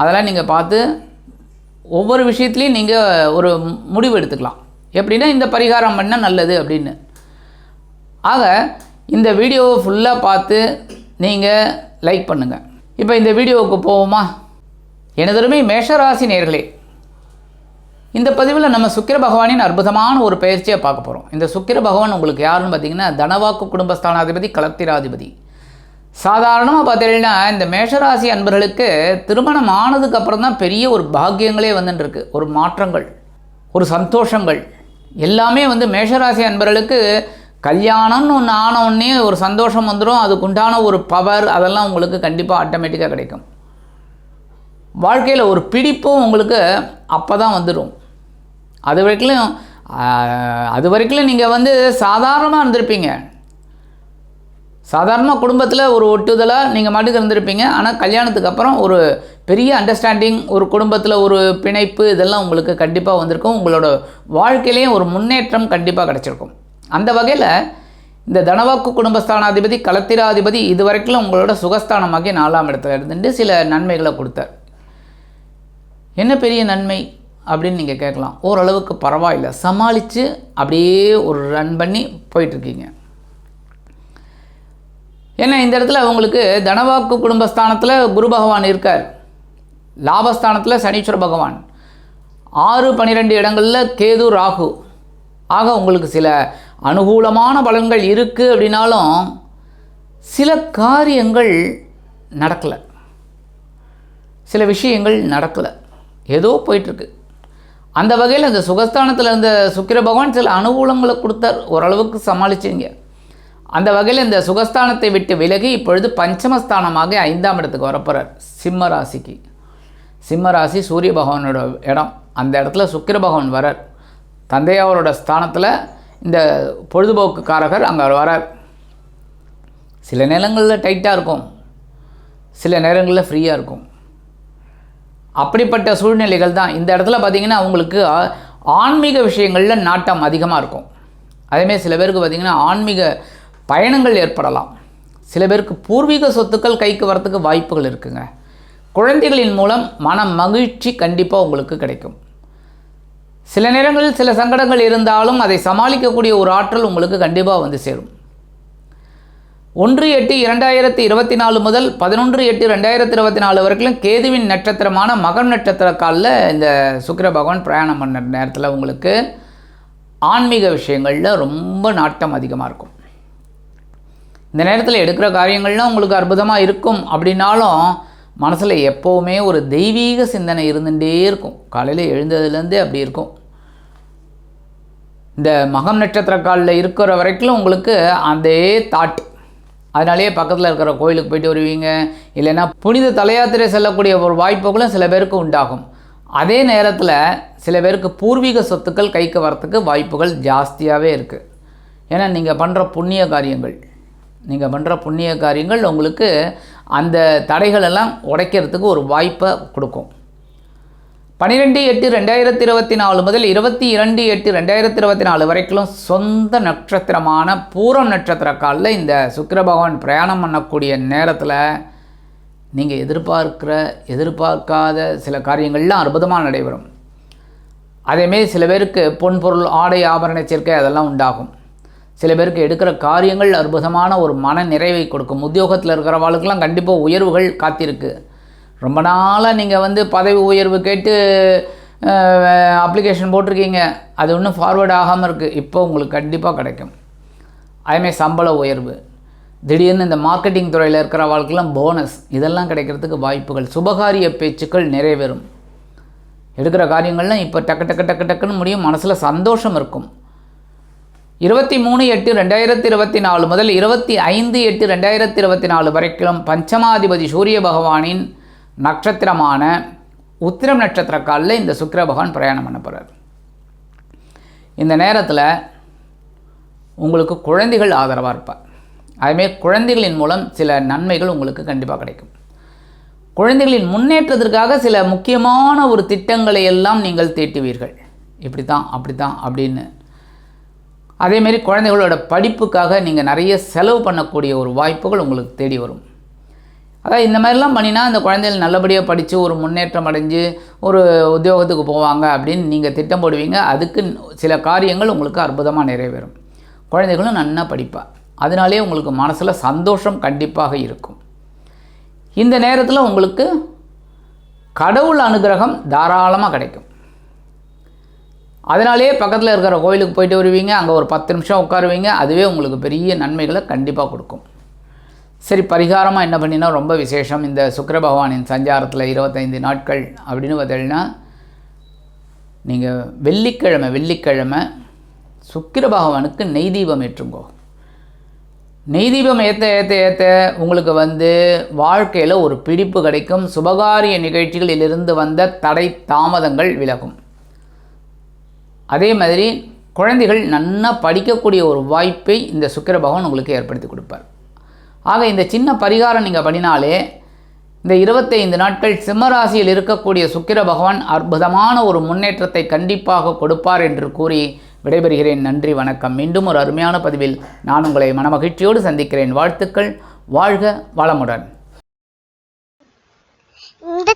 அதெல்லாம் நீங்கள் பார்த்து ஒவ்வொரு விஷயத்துலையும் நீங்கள் ஒரு முடிவு எடுத்துக்கலாம். எப்படின்னா இந்த பரிகாரம் பண்ணால் நல்லது அப்படின்னு. ஆக இந்த வீடியோவை ஃபுல்லாக பார்த்து நீங்கள் லைக் பண்ணுங்கள் இப்போ இந்த வீடியோவுக்கு போவோமா? எனதருமே மேஷராசி நேர்களே இந்த பதிவில் நம்ம சுக்கிர பகவானின் அற்புதமான ஒரு பயிற்சியை பார்க்க போகிறோம் இந்த சுக்கிர பகவான் உங்களுக்கு யாருன்னு பார்த்தீங்கன்னா தனவாக்கு குடும்பஸ்தானாதிபதி கலத்திராதிபதி. சாதாரணமாக பார்த்தீங்கன்னா இந்த மேஷராசி அன்பர்களுக்கு திருமணம் ஆனதுக்கு அப்புறம் தான் பெரிய ஒரு பாக்கியங்களே வந்துட்டுருக்கு ஒரு மாற்றங்கள் ஒரு சந்தோஷங்கள். எல்லாமே வந்து மேஷராசி அன்பர்களுக்கு கல்யாணம்னு ஒன்று ஆனவுடனே ஒரு சந்தோஷம் வந்துடும் அதுக்குண்டான ஒரு பவர் அதெல்லாம் உங்களுக்கு கண்டிப்பாக ஆட்டோமேட்டிக்காக கிடைக்கும். வாழ்க்கையில் ஒரு பிடிப்பும் உங்களுக்கு அப்போ தான் வந்துடும் அது வரைக்கும் அது வரைக்கும் நீங்கள் வந்து சாதாரணமாக இருந்திருப்பீங்க. சாதாரணமாக குடும்பத்தில் ஒரு ஒட்டுதலாக நீங்கள் மாட்டுக்கு இருந்திருப்பீங்க ஆனால் கல்யாணத்துக்கு அப்புறம் ஒரு பெரிய அண்டர்ஸ்டாண்டிங் ஒரு குடும்பத்தில் ஒரு பிணைப்பு இதெல்லாம் உங்களுக்கு கண்டிப்பாக வந்திருக்கும். உங்களோட வாழ்க்கையிலையும் ஒரு முன்னேற்றம் கண்டிப்பாக கிடச்சிருக்கும். அந்த வகையில் இந்த தனவாக்கு குடும்பஸ்தானாதிபதி கலத்திராதிபதி இது வரைக்கும் உங்களோட சுகஸ்தானமாகி நாலாம் இடத்துல இருந்துட்டு சில நன்மைகளை கொடுத்தார். என்ன பெரிய நன்மை அப்படின்னு நீங்கள் கேட்கலாம். ஓரளவுக்கு பரவாயில்ல. சமாளித்து அப்படியே ஒரு ரன் பண்ணி போயிட்டுருக்கீங்க ஏன்னா இந்த இடத்துல அவங்களுக்கு தனவாக்கு குடும்பஸ்தானத்தில் குரு பகவான் இருக்கார். லாபஸ்தானத்தில் சனீஸ்வர பகவான். ஆறு பன்னிரெண்டு இடங்களில் கேது ராகு. ஆக உங்களுக்கு சில அனுகூலமான பலன்கள் இருக்குது அப்படின்னாலும் சில காரியங்கள் நடக்கலை. சில விஷயங்கள் நடக்கலை. ஏதோ போயிட்டுருக்கு. அந்த வகையில் இந்த சுகஸ்தானத்தில் இருந்த சுக்கிர பகவான் சில அனுகூலங்களை கொடுத்தார். ஓரளவுக்கு சமாளிச்சிங்க அந்த வகையில் இந்த சுகஸ்தானத்தை விட்டு விலகி இப்பொழுது பஞ்சமஸ்தானமாக ஐந்தாம் இடத்துக்கு வரப்போகிறார் சிம்ம ராசிக்கு. சிம்ம ராசி சூரிய பகவானோட இடம். அந்த இடத்துல சுக்கிர பகவான் வரார். தந்தையாவரோட ஸ்தானத்தில் இந்த பொழுதுபோக்குக்காரகர் அங்கே வரார். சில நேரங்களில் டைட்டாக இருக்கும். சில நேரங்களில் ஃப்ரீயாக இருக்கும். அப்படிப்பட்ட சூழ்நிலைகள் தான். இந்த இடத்துல பார்த்திங்கன்னா அவங்களுக்கு ஆன்மீக விஷயங்களில் நாட்டம் அதிகமாக இருக்கும். அதேமாதிரி சில பேருக்கு பார்த்திங்கன்னா ஆன்மீக பயணங்கள் ஏற்படலாம். சில பேருக்கு பூர்வீக சொத்துக்கள் கைக்கு வரத்துக்கு வாய்ப்புகள் இருக்குங்க. குழந்தைகளின் மூலம் மன மகிழ்ச்சி கண்டிப்பாக உங்களுக்கு கிடைக்கும். சில நேரங்களில் சில சங்கடங்கள் இருந்தாலும் அதை சமாளிக்கக்கூடிய ஒரு ஆற்றல் உங்களுக்கு கண்டிப்பாக வந்து சேரும். ஒன்று எட்டு இரண்டாயிரத்தி இருபத்தி நாலு முதல் பதினொன்று எட்டு ரெண்டாயிரத்தி இருபத்தி நாலு வரைக்கும் கேதுவின் நட்சத்திரமான மகம் நட்சத்திர காலில் இந்த சுக்கிர பகவான் பிரயாணம் பண்ண நேரத்தில் உங்களுக்கு ஆன்மீக விஷயங்களில் ரொம்ப நாட்டம் அதிகமாக இருக்கும். இந்த நேரத்தில் எடுக்கிற காரியங்கள்லாம் உங்களுக்கு அற்புதமாக இருக்கும். அப்படின்னாலும் மனசில் எப்போவுமே ஒரு தெய்வீக சிந்தனை இருந்துகிட்டே இருக்கும். காலையில் எழுந்ததுலேருந்தே அப்படி இருக்கும். இந்த மகம் நட்சத்திர காலில் இருக்கிற வரைக்கும் உங்களுக்கு அதே தாட் அதனாலேயே பக்கத்தில் இருக்கிற கோயிலுக்கு போயிட்டு வருவீங்க. இல்லைன்னா புனித தலையாத்திரை செல்லக்கூடிய ஒரு வாய்ப்புகளும் சில பேருக்கு உண்டாகும். அதே நேரத்தில் சில பேருக்கு பூர்வீக சொத்துக்கள் கைக்கு வரத்துக்கு வாய்ப்புகள் ஜாஸ்தியாகவே இருக்குது ஏன்னா நீங்கள் பண்ணுற புண்ணிய காரியங்கள் நீங்கள் பண்ணுற புண்ணிய காரியங்கள் உங்களுக்கு அந்த தடைகளெல்லாம் உடைக்கிறதுக்கு ஒரு வாய்ப்பை கொடுக்கும். பன்னிரெண்டு எட்டு ரெண்டாயிரத்தி இருபத்தி நாலு முதல் இருபத்தி இரண்டு எட்டு ரெண்டாயிரத்தி இருபத்தி நாலு வரைக்கும் சொந்த நட்சத்திரமான பூரம் நட்சத்திர காலில் இந்த சுக்கிர பகவான் பிரயாணம் பண்ணக்கூடிய நேரத்தில் நீங்கள் எதிர்பார்க்கிற எதிர்பார்க்காத சில காரியங்கள்லாம் அற்புதமாக நடைபெறும். அதேமாரி சில பேருக்கு பொன் பொருள் ஆடை ஆபரண சேர்க்கை அதெல்லாம் உண்டாகும். சில பேருக்கு எடுக்கிற காரியங்கள் அற்புதமான ஒரு மன நிறைவை கொடுக்கும். உத்தியோகத்தில் இருக்கிறவாளுக்கெல்லாம் கண்டிப்பாக உயர்வுகள் காத்திருக்கு. ரொம்ப நாளாக நீங்கள் வந்து பதவி உயர்வு கேட்டு அப்ளிகேஷன் போட்டிருக்கீங்க. அது ஒன்றும் ஃபார்வேர்ட் ஆகாமல் இருக்குது இப்போ உங்களுக்கு கண்டிப்பாக கிடைக்கும். அதேமாதிரி சம்பள உயர்வு. திடீர்னு இந்த மார்க்கெட்டிங் துறையில் இருக்கிற வாழ்க்கெல்லாம் போனஸ் இதெல்லாம் கிடைக்கிறதுக்கு வாய்ப்புகள். சுபகாரிய பேச்சுக்கள் நிறைவேறும். எடுக்கிற காரியங்கள்லாம் இப்போ டக்கு டக்கு டக்கு டக்குன்னு முடியும். மனசில் சந்தோஷம் இருக்கும். இருபத்தி மூணு எட்டு ரெண்டாயிரத்தி இருபத்தி நாலு முதல் இருபத்தி ஐந்து எட்டு ரெண்டாயிரத்தி இருபத்தி நாலு வரைக்கும் பஞ்சமாதிபதி சூரிய பகவானின் நட்சத்திரமான உத்திரம் நட்சத்திர காலில் இந்த சுக்கிர பகவான் பிரயாணம் பண்ண போகிறார் இந்த நேரத்தில் உங்களுக்கு குழந்தைகள் ஆதரவாக இருப்பார். அதுமாரி குழந்தைகளின் மூலம் சில நன்மைகள் உங்களுக்கு கண்டிப்பாக கிடைக்கும். குழந்தைகளின் முன்னேற்றத்திற்காக சில முக்கியமான ஒரு திட்டங்களை எல்லாம் நீங்கள் தீட்டுவீர்கள். இப்படி தான் அப்படி தான் அப்படின்னு அதேமாரி குழந்தைகளோட படிப்புக்காக நீங்கள் நிறைய செலவு பண்ணக்கூடிய ஒரு வாய்ப்புகள் உங்களுக்கு தேடி வரும். அதான் இந்த மாதிரிலாம் பண்ணினா அந்த குழந்தைகள் நல்லபடியாக படித்து ஒரு முன்னேற்றம் அடைஞ்சு ஒரு உத்தியோகத்துக்கு போவாங்க அப்படின்னு நீங்கள் திட்டம் போடுவீங்க. அதுக்கு சில காரியங்கள் உங்களுக்கு அற்புதமாக நிறைவேறும். குழந்தைகளும் நன்னா படிப்பா. அதனாலே உங்களுக்கு மனசில் சந்தோஷம் கண்டிப்பாக இருக்கும். இந்த நேரத்தில் உங்களுக்கு கடவுள் அனுகிரகம் தாராளமாக கிடைக்கும். அதனாலேயே பக்கத்தில் இருக்கிற கோயிலுக்கு போயிட்டு வருவீங்க அங்கே ஒரு பத்து நிமிஷம் உட்காருவீங்க அதுவே உங்களுக்கு பெரிய நன்மைகளை கண்டிப்பாக கொடுக்கும். சரி பரிகாரமாக என்ன பண்ணினா ரொம்ப விசேஷம். இந்த சுக்கர பகவானின் சஞ்சாரத்தில் இருபத்தைந்து நாட்கள் அப்படின்னு பார்த்தீங்கன்னா நீங்கள் வெள்ளிக்கிழமை வெள்ளிக்கிழமை சுக்கிர பகவானுக்கு நெய் தீபம் ஏற்றுங்கோ. நெய் தீபம் ஏற்ற ஏற்ற ஏற்ற உங்களுக்கு வந்து வாழ்க்கையில் ஒரு பிடிப்பு கிடைக்கும். சுபகாரிய நிகழ்ச்சிகளிலிருந்து வந்த தடை தாமதங்கள் விலகும். அதே மாதிரி குழந்தைகள் நன்னா படிக்கக்கூடிய ஒரு வாய்ப்பை இந்த சுக்கிர பகவான் உங்களுக்கு ஏற்படுத்தி கொடுப்பார். ஆக இந்த சின்ன பரிகாரம் நீங்கள் பண்ணினாலே இந்த இருபத்தைந்து நாட்கள் சிம்மராசியில் இருக்கக்கூடிய சுக்கிர பகவான் அற்புதமான ஒரு முன்னேற்றத்தை கண்டிப்பாக கொடுப்பார் என்று கூறி விடைபெறுகிறேன். நன்றி வணக்கம். மீண்டும் ஒரு அருமையான பதிவில் நான் உங்களை மனமகிழ்ச்சியோடு சந்திக்கிறேன். வாழ்த்துக்கள். வாழ்க வளமுடன்.